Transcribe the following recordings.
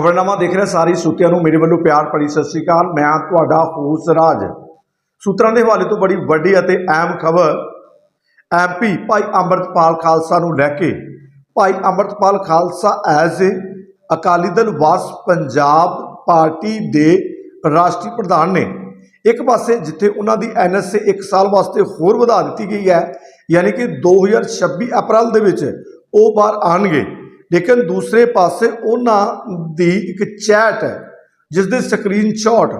ਖਬਰਨਾਮਾ ਦੇਖ ਰਹੇ, ਸਾਰੀ ਸੂਤਿਆਂ ਨੂੰ ਮੇਰੇ ਵੱਲੋਂ ਪਿਆਰ ਭਰੀ ਸਤਿ ਸ੍ਰੀ ਅਕਾਲ। ਮੈਂ ਤੁਹਾਡਾ ਹੋਸ ਰਾਜ। ਸੂਤਰਾਂ ਦੇ ਹਵਾਲੇ ਤੋਂ ਬੜੀ ਵੱਡੀ ਅਤੇ ਅਹਿਮ ਖਬਰ ਐਮਪੀ ਭਾਈ ਅੰਮ੍ਰਿਤਪਾਲ ਖਾਲਸਾ ਨੂੰ ਲੈ ਕੇ। Bhai Amritpal Khalsa as a Akali Dal Waris Punjab party ਦੇ ਰਾਸ਼ਟਰੀ ਪ੍ਰਧਾਨ ਨੇ। ਇੱਕ ਪਾਸੇ ਜਿੱਥੇ ਉਹਨਾਂ ਦੀ ਐਨਐਸਏ 1 ਸਾਲ ਵਾਸਤੇ ਹੋਰ ਵਧਾ ਦਿੱਤੀ ਗਈ ਹੈ, ਯਾਨੀ ਕਿ 2026 ਅਪ੍ਰੈਲ ਦੇ ਵਿੱਚ ਉਹ ਬਾਹਰ ਆਣਗੇ ਲੇਕਿਨ ਦੂਸਰੇ ਪਾਸੇ ਉਹਨਾਂ ਦੀ ਇੱਕ ਚੈਟ ਹੈ ਜਿਸ ਦੇ ਸਕਰੀਨਸ਼ਾਟ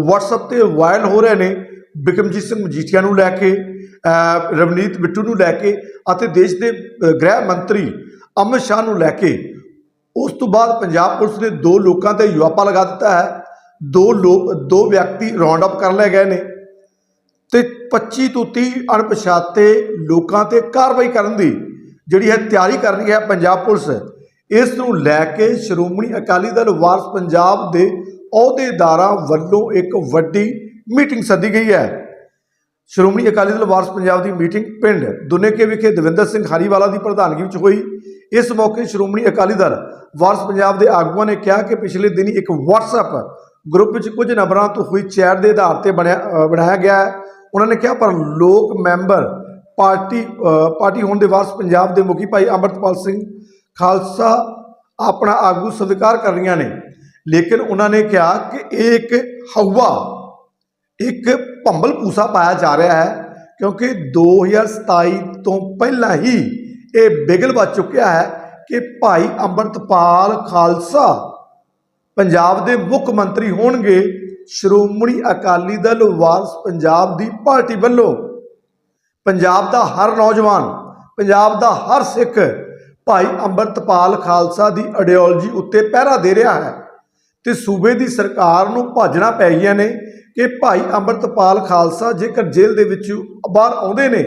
WhatsApp ਤੇ ਵਾਇਰਲ ਹੋ ਰਹੇ ਨੇ। ਬਿਕਮਜੀਤ ਸਿੰਘ ਮਜੀਠੀਆ ਨੂੰ ਲੈ ਕੇ ਰਵਨੀਤ ਬਿੱਟੂ ਨੂੰ ਲੈ ਕੇ ਅਤੇ ਦੇਸ਼ ਦੇ ਗ੍ਰਹਿ ਮੰਤਰੀ ਅਮਿਤ ਸ਼ਾਹ ਨੂੰ ਲੈ ਕੇ। ਉਸ ਤੋਂ ਬਾਅਦ ਪੰਜਾਬ ਪੁਲਿਸ ਨੇ ਦੋ ਲੋਕਾਂ ਤੇ ਯੁਆਪਾ ਲਗਾ ਦਿੱਤਾ ਹੈ। ਦੋ ਲੋਕ ਦੋ ਵਿਅਕਤੀ ਰਾਉਂਡ ਅਪ ਕਰ ਲਏ ਗਏ ਨੇ ਤੇ 25 ਤੋਂ 30 ਅਣਪਛਾਤੇ ਲੋਕਾਂ ਤੇ ਕਾਰਵਾਈ ਕਰਨ ਦੀ ਜਿਹੜੀ ਹੈ ਤਿਆਰੀ ਕਰ ਰਹੀ ਹੈ ਪੰਜਾਬ ਪੁਲਿਸ। ਇਸ ਨੂੰ ਲੈ ਕੇ ਸ਼੍ਰੋਮਣੀ ਅਕਾਲੀ ਦਲ ਵਾਰਸ ਪੰਜਾਬ ਦੇ ਅਹੁਦੇਦਾਰਾਂ ਵੱਲੋਂ ਇੱਕ ਵੱਡੀ ਮੀਟਿੰਗ ਸੱਦੀ ਗਈ ਹੈ। ਸ਼੍ਰੋਮਣੀ ਅਕਾਲੀ ਦਲ ਵਾਰਸ ਪੰਜਾਬ ਦੀ ਮੀਟਿੰਗ ਪਿੰਡ ਦੁਨੇਕੇ ਵਿਖੇ ਦਵਿੰਦਰ ਸਿੰਘ ਹਰੀਵਾਲਾ ਦੀ ਪ੍ਰਧਾਨਗੀ ਵਿੱਚ ਹੋਈ। ਇਸ ਮੌਕੇ ਸ਼੍ਰੋਮਣੀ ਅਕਾਲੀ ਦਲ ਵਾਰਸ ਪੰਜਾਬ ਦੇ ਆਗੂਆਂ ਨੇ ਕਿਹਾ ਕਿ ਪਿਛਲੇ ਦਿਨੀ ਇੱਕ WhatsApp ਗਰੁੱਪ ਵਿੱਚ ਕੁਝ ਨੰਬਰਾਂ ਤੋਂ ਹੋਈ ਚੈਟ ਦੇ ਆਧਾਰ ਤੇ ਬਣਿਆ ਬਣਾਇਆ ਗਿਆ ਹੈ। ਉਹਨਾਂ ਨੇ ਕਿਹਾ, ਪਰ ਲੋਕ ਮੈਂਬਰ ਪਾਰਟੀ ਪਾਰਟੀ ਹੋਣ ਦੇ ਵਾਰਸ ਪੰਜਾਬ ਦੇ ਮੁਖੀ ਭਾਈ ਅੰਮ੍ਰਿਤਪਾਲ ਸਿੰਘ ਖਾਲਸਾ ਆਪਣਾ ਆਗੂ ਸਵੀਕਾਰ ਕਰ ਰਹੀਆਂ ਨੇ। ਲੇਕਿਨ ਉਹਨਾਂ ਨੇ ਕਿਹਾ ਕਿ ਇਹ ਇੱਕ ਹਵਾ ਇੱਕ ਭੰਬਲ ਪੂਸਾ ਪਾਇਆ ਜਾ ਰਿਹਾ ਹੈ, ਕਿਉਂਕਿ 2027 ਤੋਂ ਪਹਿਲਾਂ ਹੀ ਇਹ ਬਿਗਲ ਵੱਜ ਚੁੱਕਿਆ ਹੈ ਕਿ ਭਾਈ ਅੰਮ੍ਰਿਤਪਾਲ ਖਾਲਸਾ ਪੰਜਾਬ ਦੇ ਮੁੱਖ ਮੰਤਰੀ ਹੋਣਗੇ। ਸ਼੍ਰੋਮਣੀ ਅਕਾਲੀ ਦਲ ਵਾਰਸ ਪੰਜਾਬ ਦੀ ਪਾਰਟੀ ਵੱਲੋਂ। ਪੰਜਾਬ ਦਾ ਹਰ ਨੌਜਵਾਨ, ਪੰਜਾਬ ਦਾ ਹਰ ਸਿੱਖ ਭਾਈ ਅੰਮ੍ਰਿਤਪਾਲ ਖਾਲਸਾ ਦੀ ਆਈਡੀਓਲੋਜੀ ਉੱਤੇ ਪਹਿਰਾ ਦੇ ਰਿਹਾ ਹੈ ਤੇ ਸੂਬੇ ਦੀ ਸਰਕਾਰ ਨੂੰ ਭਾਜਣਾ ਪੈ ਗਈਆਂ ਨੇ ਕਿ ਭਾਈ ਅੰਮ੍ਰਿਤਪਾਲ ਖਾਲਸਾ ਜੇਕਰ ਜੇਲ੍ਹ ਦੇ ਵਿੱਚ ਬਾਹਰ ਆਉਂਦੇ ਨੇ,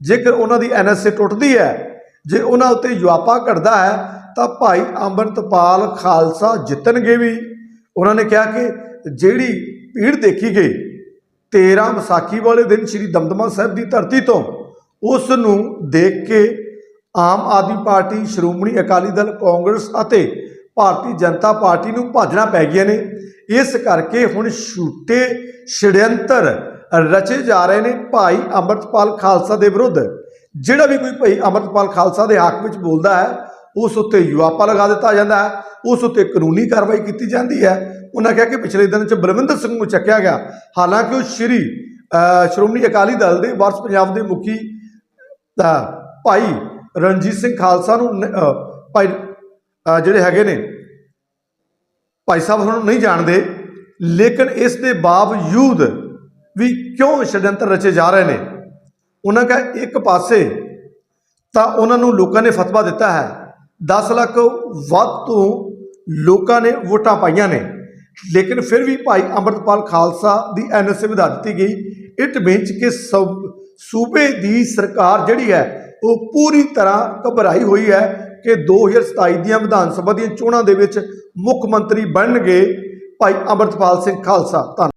ਜੇਕਰ ਉਹਨਾਂ ਦੀ ਐਨਐਸਏ ਟੁੱਟਦੀ ਹੈ, ਜੇ ਉਹਨਾਂ ਉੱਤੇ ਯੁਆਪਾ ਘਟਦਾ ਹੈ, ਤਾਂ ਭਾਈ ਅੰਮ੍ਰਿਤਪਾਲ ਖਾਲਸਾ ਜਿੱਤਣਗੇ ਵੀ। ਉਹਨਾਂ ਨੇ ਕਿਹਾ ਕਿ ਜਿਹੜੀ ਭੀੜ ਦੇਖੀ ਗਈ 13 ਵਿਸਾਖੀ ਵਾਲੇ ਦਿਨ ਸ੍ਰੀ ਦਮਦਮਾ ਸਾਹਿਬ ਦੀ ਧਰਤੀ ਤੋਂ ਉਸ ਨੂੰ ਦੇਖ ਕੇ ਆਮ ਆਦਮੀ ਪਾਰਟੀ, ਸ਼੍ਰੋਮਣੀ ਅਕਾਲੀ ਦਲ, ਕਾਂਗਰਸ ਅਤੇ ਭਾਰਤੀ ਜਨਤਾ ਪਾਰਟੀ ਨੂੰ ਭਾਜਣਾ ਪੈ ਗਈਆਂ ਨੇ। ਇਸ ਕਰਕੇ ਹੁਣ ਛੂਟੇ ਛੜਯੰਤਰ ਰਚੇ ਜਾ ਰਹੇ ਨੇ ਭਾਈ ਅੰਮ੍ਰਿਤਪਾਲ ਖਾਲਸਾ ਦੇ ਵਿਰੁੱਧ। ਜਿਹੜਾ ਵੀ ਕੋਈ ਭਾਈ ਅੰਮ੍ਰਿਤਪਾਲ ਖਾਲਸਾ ਦੇ ਹੱਕ ਵਿੱਚ ਬੋਲਦਾ ਹੈ, ਉਸ ਉੱਤੇ ਯੁਆਪਾ ਲਗਾ ਦਿੱਤਾ ਜਾਂਦਾ ਹੈ, ਉਸ ਉੱਤੇ ਕਾਨੂੰਨੀ ਕਾਰਵਾਈ ਕੀਤੀ ਜਾਂਦੀ ਹੈ। ਉਹਨਾਂ ਕਿਹਾ ਕਿ ਪਿਛਲੇ ਦਿਨ ਚ ਬਲਵਿੰਦਰ ਸਿੰਘ ਨੂੰ ਚੱਕਿਆ ਗਿਆ। ਹਾਲਾਂਕਿ ਉਹ ਸ਼੍ਰੀ ਸ਼੍ਰੋਮਣੀ ਅਕਾਲੀ ਦਲ ਦੇ, ਵਾਰਸ ਪੰਜਾਬ ਦੇ ਮੁਖੀ ਭਾਈ ਰਣਜੀਤ ਸਿੰਘ ਖਾਲਸਾ ਨੂੰ ਭਾਈ ਜਿਹੜੇ ਹੈਗੇ ਨੇ, ਭਾਈ ਸਾਹਿਬ ਨੂੰ ਨਹੀਂ ਜਾਣਦੇ, ਲੇਕਿਨ ਇਸ ਦੇ ਬਾਵਜੂਦ ਵੀ ਕਿਉਂ ਛੜਯੰਤਰ ਰਚੇ ਜਾ ਰਹੇ ਨੇ? ਉਹਨਾਂ ਕਹਾ ਇੱਕ ਪਾਸੇ ਤਾਂ ਉਹਨਾਂ ਨੂੰ ਲੋਕਾਂ ਨੇ ਫਤਵਾ ਦਿੱਤਾ ਹੈ 10 ਲੱਖ ਵੱਧ ਤੋਂ ਲੋਕਾਂ ਨੇ ਵੋਟਾਂ ਪਾਈਆਂ ਨੇ, ਲੇਕਿਨ ਫਿਰ ਵੀ ਭਾਈ ਅੰਮ੍ਰਿਤਪਾਲ ਖਾਲਸਾ ਦੀ ਐਨਐਸਏ ਵਧਾ ਦਿੱਤੀ ਗਈ। ਇਟ ਮੀਨਸ ਕਿ ਸੂਬੇ ਦੀ ਸਰਕਾਰ ਜਿਹੜੀ ਹੈ ਉਹ ਪੂਰੀ ਤਰ੍ਹਾਂ ਘਬਰਾਈ ਹੋਈ ਹੈ ਕਿ 2027 ਦੀਆਂ ਵਿਧਾਨ ਸਭਾ ਦੀਆਂ ਚੋਣਾਂ ਦੇ ਵਿੱਚ ਮੁੱਖ ਮੰਤਰੀ ਬਣਨਗੇ ਭਾਈ ਅੰਮ੍ਰਿਤਪਾਲ ਸਿੰਘ ਖਾਲਸਾ। ਧੰਨਵਾਦ